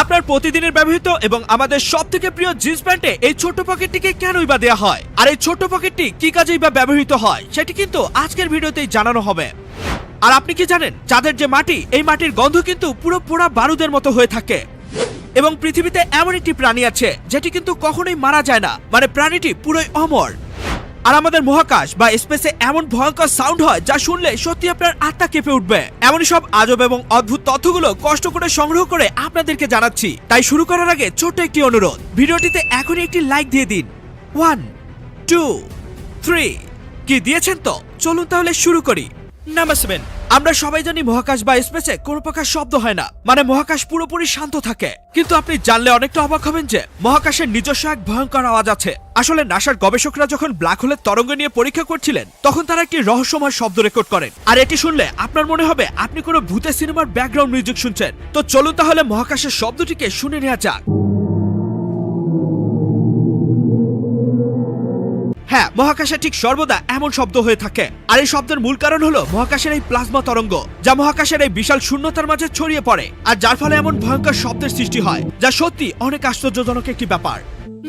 আপনার প্রতিদিনের ব্যবহৃত এবং আমাদের সব থেকে প্রিয় জিন্স প্যান্টে এই ছোট্ট পকেটটিকে কেনই বা দেওয়া হয়? আর এই ছোট্ট পকেটটি কি কাজেই বা ব্যবহৃত হয়? সেটি কিন্তু আজকের ভিডিওতেই জানানো হবে। আর আপনি কি জানেন, চাঁদের যে মাটি, এই মাটির গন্ধ কিন্তু পুরো পোড়া বারুদের মতো হয়ে থাকে। এবং পৃথিবীতে এমন একটি প্রাণী আছে, যেটি কিন্তু কখনোই মারা যায় না। মানে প্রাণীটি পুরোই অমর। আর আমাদের মহাকাশ বা স্পেসে এমন ভয়ঙ্কর সাউন্ড হয় যা শুনলে সত্যি আপনার আত্মা কেঁপে উঠবে। এমনই সব আজব এবং অদ্ভুত তথ্যগুলো কষ্ট করে সংগ্রহ করে আপনাদেরকে জানাচ্ছি। তাই শুরু করার আগে ছোট্ট একটি অনুরোধ। ভিডিওটিতে এখনই একটি লাইক দিয়ে দিন। ওয়ান টু থ্রি কি দিয়েছেন তো? চলুন তাহলে শুরু করি। আমরা সবাই জানি মহাকাশ বা স্পেসে কোনো প্রকার শব্দ হয় না। মানে মহাকাশ পুরোপুরি শান্ত থাকে। কিন্তু আপনি জানলে অনেকটা অবাক হবেন যে, মহাকাশের নিজস্ব এক ভয়ঙ্কর আওয়াজ আছে। আসলে নাসার গবেষকরা যখন ব্ল্যাক হোলের তরঙ্গ নিয়ে পরীক্ষা করছিলেন, তখন তারা একটি রহস্যময় শব্দ রেকর্ড করেন। আর এটি শুনলে আপনার মনে হবে, আপনি কোনো ভূতের সিনেমার ব্যাকগ্রাউন্ড মিউজিক শুনছেন। তো চলুন তাহলে মহাকাশের শব্দটিকে শুনে নেওয়া যাক। হ্যাঁ মহাকাশে ঠিক সর্বদা এমন শব্দ হয়ে থাকে। আর এই শব্দের মূল কারণ হলো মহাকাশের এই প্লাজমা তরঙ্গ, যা মহাকাশের এই বিশাল শূন্যতার মাঝে ছড়িয়ে পড়ে, আর যার ফলে এমন ভয়ঙ্কর শব্দের সৃষ্টি হয়, যা সত্যি অনেক আশ্চর্যজনক একটি ব্যাপার।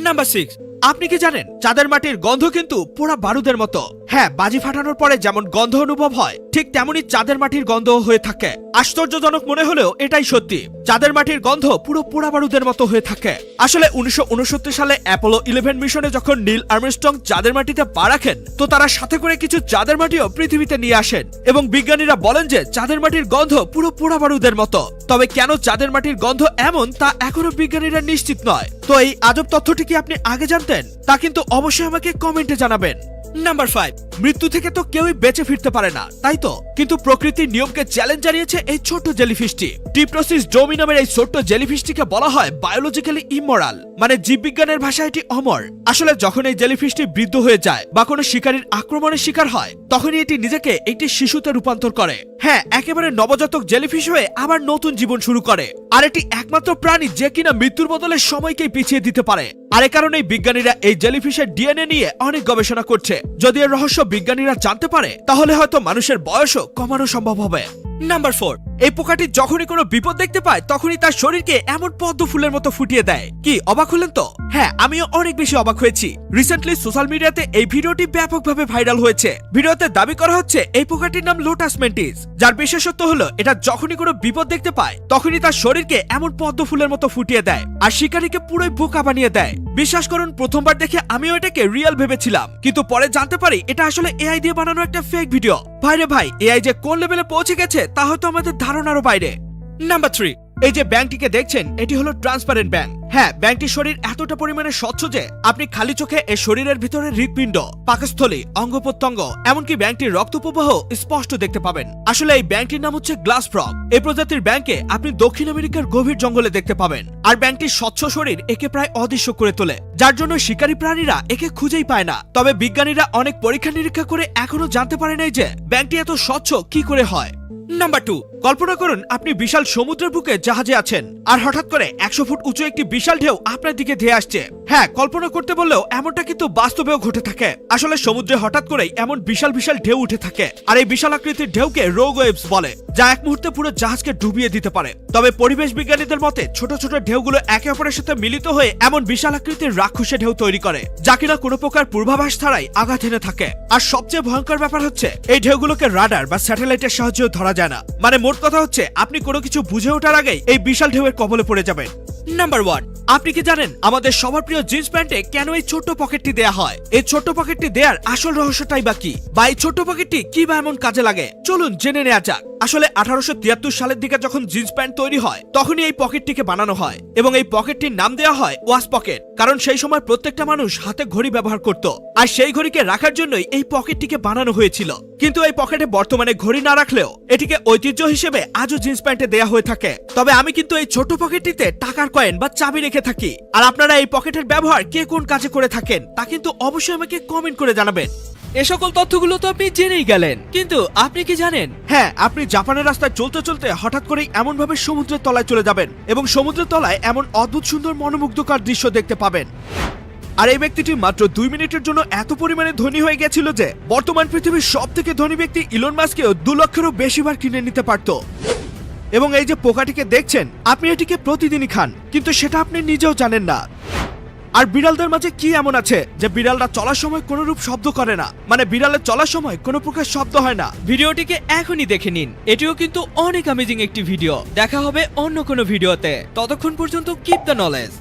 নাম্বার সিক্স আপনি কি জানেন, চাঁদের মাটির গন্ধ কিন্তু পোড়া বারুদের মতো? হ্যাঁ বাজি ফাটানোর পরে যেমন গন্ধ অনুভব হয়, ঠিক তেমনি চাঁদের মাটির গন্ধ হয়ে থাকে। আশ্চর্যজনক মনে হলেও এটাই সত্যি। চাঁদের মাটির গন্ধ পুরো পোড়া বারুদের মতো হয়ে থাকে। আসলে উনিশশো উনসত্তর সালে অ্যাপোলো ইলেভেন মিশনে যখন নীল আর্মস্ট্রং চাঁদের মাটিতে পা রাখেন, তো তারা সাথে করে কিছু চাঁদের মাটিও পৃথিবীতে নিয়ে আসেন। এবং বিজ্ঞানীরা বলেন যে চাঁদের মাটির গন্ধ পুরো পোড়া বারুদের মতো। তবে কেন চাঁদের মাটির গন্ধ এমন তা এখনও বিজ্ঞানীরা নিশ্চিত নয়। তো এই আজব তথ্যটি কি আপনি আগে জানতেন? তা কিন্তু অবশ্যই আমাকে কমেন্টে জানাবেন। নাম্বার ফাইভ মৃত্যু থেকে তো কেউই বেঁচে ফিরতে পারে না, তাই তো? কিন্তু প্রকৃতির নিয়মকে চ্যালেঞ্জ জানিয়েছে এই ছোট্ট জেলিফিশটি টিপ্রোসিস ডোমি নামের এই ছোট্ট জেলিফিশটিকে বলা হয় বায়োলজিক্যালি ইমোরাল মানে জীববিজ্ঞানের ভাষায় এটি অমর। আসলে যখন এই জেলিফিশটি বৃদ্ধ হয়ে যায় বা কোনো শিকারীর আক্রমণের শিকার হয়, তখনই এটি নিজেকে একটি শিশুতে রূপান্তর করে। হ্যাঁ একেবারে নবজাতক জেলিফিশ হয়ে আবার নতুন জীবন শুরু করে। আর এটি একমাত্র প্রাণী যে কিনা মৃত্যুর বদলে সময়কেই পিছিয়ে দিতে পারে। আর এ কারণেই বিজ্ঞানীরা এই জেলিফিশের ডিএনএ নিয়ে অনেক গবেষণা করছে। যদি এর রহস্য বিজ্ঞানীরা জানতে পারে, তাহলে হয়তো মানুষের বয়সও কমানো সম্ভব হবে। নাম্বার ফোর এই পোকাটি যখনই কোনো বিপদ দেখতে পায়, তখনই তার শরীরকে এমন পদ্ম ফুলের মতো ফুটিয়ে দেয়। কি, অবাক হলেন তো? হ্যাঁ আমিও অনেক বেশি অবাক হয়েছি। রিসেন্টলি সোশ্যাল মিডিয়াতে এই ভিডিওটি ব্যাপকভাবে ভাইরাল হয়েছে। ভিডিওতে দাবি করা হচ্ছে, এই পোকাটির নাম লোটাস মেন্টিস যার বিশেষত্ব হলো, এটা যখনই কোনো বিপদ দেখতে পায়, তখনই তার শরীরকে এমন পদ্ম ফুলের মতো ফুটিয়ে দেয়, আর শিকারীকে পুরোই বোকা বানিয়ে দেয়। বিশ্বাস করুন, প্রথমবার দেখে আমিও এটাকে রিয়েল ভেবেছিলাম। কিন্তু পরে জানতে পারি, এটা আসলে এআই দিয়ে বানানো একটা ফেক ভিডিও ভাইরে ভাই এআই যে কোন লেভেলে পৌঁছে গেছে, তা হয়তো আমাদের ধারণারও বাইরে। নাম্বার থ্রি এই যে ব্যাংকটিকে দেখছেন, এটি হলো ট্রান্সপারেন্ট ব্যাংক হ্যাঁ ব্যাংকটির শরীর এতটা পরিমাণে স্বচ্ছ যে আপনি খালি চোখে এই শরীরের ভিতরে হৃৎপিণ্ড, পাকস্থলী অঙ্গ প্রত্যঙ্গ এমনকি ব্যাংকটির রক্ত প্রবাহ স্পষ্ট দেখতে পাবেন। আসলে এই ব্যাংকটির নাম হচ্ছে গ্লাস ফ্রগ এই প্রজাতির ব্যাংকে আপনি দক্ষিণ আমেরিকার গভীর জঙ্গলে দেখতে পাবেন। আর ব্যাংকটির স্বচ্ছ শরীর একে প্রায় অদৃশ্য করে তোলে, যার জন্য শিকারী প্রাণীরা একে খুঁজেই পায় না। তবে বিজ্ঞানীরা অনেক পরীক্ষা নিরীক্ষা করে এখনও জানতে পারে নাই যে ব্যাংকটি এত স্বচ্ছ কি করে হয়। নাম্বার টু কল্পনা করুন, আপনি বিশাল সমুদ্রের বুকে জাহাজে আছেন, আর হঠাৎ করে একশো ফুট উঁচু একটি বিশাল ঢেউ আপনার দিকে ধেয়ে আসছে। হ্যাঁ কল্পনা করতে বললেও এমনটা কিন্তু বাস্তবেও ঘটে থাকে। আসলে সমুদ্রে হঠাৎ করেই এমন বিশাল বিশাল ঢেউ উঠে থাকে, আর এই বিশাল আকৃতির ঢেউকে রোগ ওয়েভস বলে, যা এক মুহূর্তে পুরো জাহাজকে ডুবিয়ে দিতে পারে। তবে পরিবেশ বিজ্ঞানীদের মতে, ছোট ছোট ঢেউগুলো একে অপরের সাথে মিলিত হয়ে এমন বিশাল আকৃতির রাক্ষসে ঢেউ তৈরি করে, যা কিনা কোনো প্রকার পূর্বাভাস ছাড়াই আঘাত এনে থাকে। আর সবচেয়ে ভয়ঙ্কর ব্যাপার হচ্ছে, এই ঢেউগুলোকে রাডার বা স্যাটেলাইটের সাহায্যেও ধরা যায় না। মানে মোট কথা হচ্ছে, আপনি কোনো কিছু বুঝে ওঠার আগেই এই বিশাল ঢেউয়ের কবলে পড়ে যাবেন। নাম্বার ওয়ান আপনি কি জানেন, আমাদের সবার প্রিয় জিন্স প্যান্টে কেন এই ছোট্ট পকেটটি দেয়া হয়? এই ছোট্ট পকেটটি দেয়ার আসল রহস্যটাই বা কি? বা এই ছোট্ট পকেটটি কি বা এমন কাজে লাগে? চলুন জেনে নেওয়া যাক। আসলে আঠারোশো তিয়াত্তর সালের দিকে যখন জিন্স প্যান্ট তৈরি হয়, তখনই এই পকেটটিকে বানানো হয় এবং এই পকেটটির নাম দেওয়া হয় ওয়াশ পকেট। কারণ সেই সময় প্রত্যেকটা মানুষ হাতে ঘড়ি ব্যবহার করত। আর সেই ঘড়িকে রাখার জন্যই এই পকেটটিকে বানানো হয়েছিল। কিন্তু এই পকেটে বর্তমানে ঘড়ি না রাখলেও এটিকে ঐতিহ্য হিসেবে আজও জিন্স প্যান্টে দেয়া হয়ে থাকে। তবে আমি কিন্তু এই ছোট পকেটটিতে টাকার কয়েন বা চাবি রেখে থাকি। আর আপনারা এই পকেটের ব্যবহার কে কোন কাজে করে থাকেন, তা কিন্তু অবশ্যই আমাকে কমেন্ট করে জানাবেন। এ সকল তথ্যগুলো তো আপনি জেনেই গেলেন। কিন্তু আপনি কি জানেন? হ্যাঁ আপনি জাপানের রাস্তায় চলতে চলতে হঠাৎ করেই এমন ভাবে সমুদ্রের তলায় চলে যাবেন এবং সমুদ্রের তলায় এমন অদ্ভুত সুন্দর মনোমুগ্ধকর দৃশ্য দেখতে পাবেন। আর এই ব্যক্তিটি মাত্র দুই মিনিটের জন্য এত পরিমাণে ধনী হয়ে গেছিল যে বর্তমান পৃথিবীর সব থেকে ধনী ব্যক্তি ইলন মাস্কেও দু লক্ষেরও বেশিবার কিনে নিতে পারত। এবং এই যে পোকাটিকে দেখছেন, আপনি এটিকে প্রতিদিনই খান, কিন্তু সেটা আপনি নিজেও জানেন না। আর বিড়ালদের মাঝে কি এমন আছে যে বিড়ালরা চলার সময় কোনো রূপ শব্দ করে না? মানে বিড়ালের চলার সময় কোনো প্রকার শব্দ হয় না। ভিডিওটিকে এখনই দেখে নিন। এটিও কিন্তু অনেক অ্যামেজিং একটি ভিডিও। দেখা হবে অন্য কোনো ভিডিওতে। ততক্ষণ পর্যন্ত কিপ দ্য নলেজ